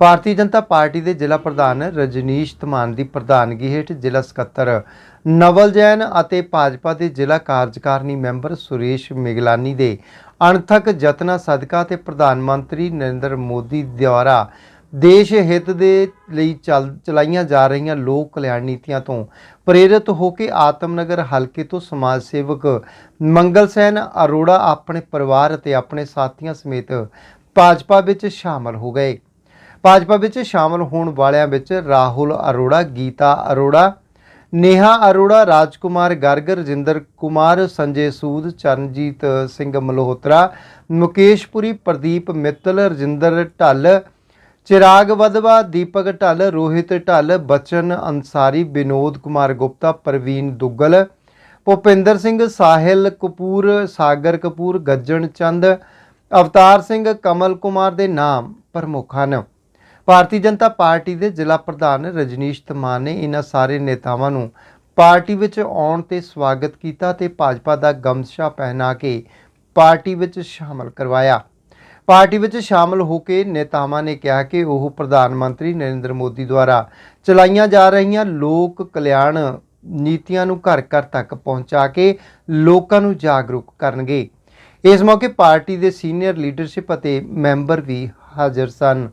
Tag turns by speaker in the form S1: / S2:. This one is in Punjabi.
S1: ਭਾਰਤੀ ਜਨਤਾ ਪਾਰਟੀ ਦੇ ਜ਼ਿਲ੍ਹਾ ਪ੍ਰਧਾਨ ਰਜਨੀਸ਼ ਧਮਾਨ ਦੀ ਪ੍ਰਧਾਨਗੀ ਹੇਠ ਜ਼ਿਲ੍ਹਾ ਸਕੱਤਰ ਨਵਲ ਜੈਨ ਅਤੇ ਭਾਜਪਾ ਦੇ ਜ਼ਿਲ੍ਹਾ ਕਾਰਜਕਾਰਨੀ ਮੈਂਬਰ ਸੁਰੇਸ਼ ਮਿਗਲਾਨੀ ਦੇ ਅਣਥਕ ਯਤਨਾਂ, ਸਦਕਾ ਤੇ ਪ੍ਰਧਾਨ ਮੰਤਰੀ ਨਰਿੰਦਰ ਮੋਦੀ ਦੁਆਰਾ ਦੇਸ਼ ਹਿੱਤ ਦੇ ਲਈ ਚੱਲ, ਚਲਾਈਆਂ ਜਾ ਰਹੀਆਂ ਲੋਕ ਕਲਿਆਣ ਨੀਤੀਆਂ ਤੋਂ ਪ੍ਰੇਰਿਤ ਹੋ ਕੇ ਆਤਮਨਗਰ ਹਲਕੇ ਤੋਂ ਸਮਾਜ ਸੇਵਕ ਮੰਗਲ ਸੈਨ ਅਰੋੜਾ ਆਪਣੇ ਪਰਿਵਾਰ ਅਤੇ ਆਪਣੇ ਸਾਥੀਆਂ ਸਮੇਤ ਭਾਜਪਾ ਵਿੱਚ ਸ਼ਾਮਲ ਹੋ ਗਏ। ਭਾਜਪਾ ਵਿੱਚ ਸ਼ਾਮਲ ਹੋਣ ਵਾਲਿਆਂ ਵਿੱਚ ਰਾਹੁਲ ਅਰੋੜਾ, ਗੀਤਾ ਅਰੋੜਾ, ਨੇਹਾ ਅਰੋੜਾ, ਰਾਜਕੁਮਾਰ ਗਰਗ, ਰਜਿੰਦਰ ਕੁਮਾਰ, ਸੰਜੇ ਸੂਦ, ਚਰਨਜੀਤ ਸਿੰਘ ਮਲਹੋਤਰਾ ਮੁਕੇਸ਼ਪੁਰੀ ਪ੍ਰਦੀਪ ਮਿੱਤਲ, ਰਜਿੰਦਰ ਢੱਲ, ਚਿਰਾਗ ਵਦਵਾ, ਦੀਪਕ ਢੱਲ, ਰੋਹਿਤ ਢੱਲ, ਬਚਨ ਅੰਸਾਰੀ ਵਿਨੋਦ ਕੁਮਾਰ ਗੁਪਤਾ, ਪ੍ਰਵੀਨ ਦੁੱਗਲ, ਭੁਪਿੰਦਰ ਸਿੰਘ ਸਾਹਿਲ ਕਪੂਰ, ਸਾਗਰ ਕਪੂਰ, ਗੱਜਣ ਚੰਦ, ਅਵਤਾਰ ਸਿੰਘ ਕਮਲ ਕੁਮਾਰ ਦੇ ਨਾਮ ਪ੍ਰਮੁੱਖ ਹਨ। ਭਾਰਤੀ ਜਨਤਾ ਪਾਰਟੀ ਦੇ ਜ਼ਿਲ੍ਹਾ ਪ੍ਰਧਾਨ ਰਜਨੀਸ਼ ਧਮਾਨ ਨੇ ਇਹਨਾਂ ਸਾਰੇ ਨੇਤਾਵਾਂ ਨੂੰ ਪਾਰਟੀ ਵਿੱਚ ਆਉਣ ਤੇ ਸਵਾਗਤ ਕੀਤਾ ਤੇ ਭਾਜਪਾ ਦਾ ਗਮਸ਼ਾ ਪਹਿਨਾ ਕੇ ਪਾਰਟੀ ਵਿੱਚ ਸ਼ਾਮਲ ਕਰਵਾਇਆ। ਪਾਰਟੀ ਵਿੱਚ ਸ਼ਾਮਲ ਹੋ ਕੇ ਨੇਤਾਵਾਂ ਨੇ ਕਿਹਾ ਕਿ ਉਹ ਪ੍ਰਧਾਨ ਮੰਤਰੀ ਨਰਿੰਦਰ ਮੋਦੀ ਦੁਆਰਾ ਚਲਾਈਆਂ ਜਾ ਰਹੀਆਂ ਲੋਕ ਕਲਿਆਣ ਨੀਤੀਆਂ ਨੂੰ ਘਰ ਘਰ ਤੱਕ ਪਹੁੰਚਾ ਕੇ ਲੋਕਾਂ ਨੂੰ ਜਾਗਰੂਕ ਕਰਨਗੇ। ਇਸ ਮੌਕੇ ਪਾਰਟੀ ਦੇ ਸੀਨੀਅਰ ਲੀਡਰਸ਼ਿਪ ਅਤੇ ਮੈਂਬਰ ਵੀ ਹਾਜ਼ਰ ਸਨ।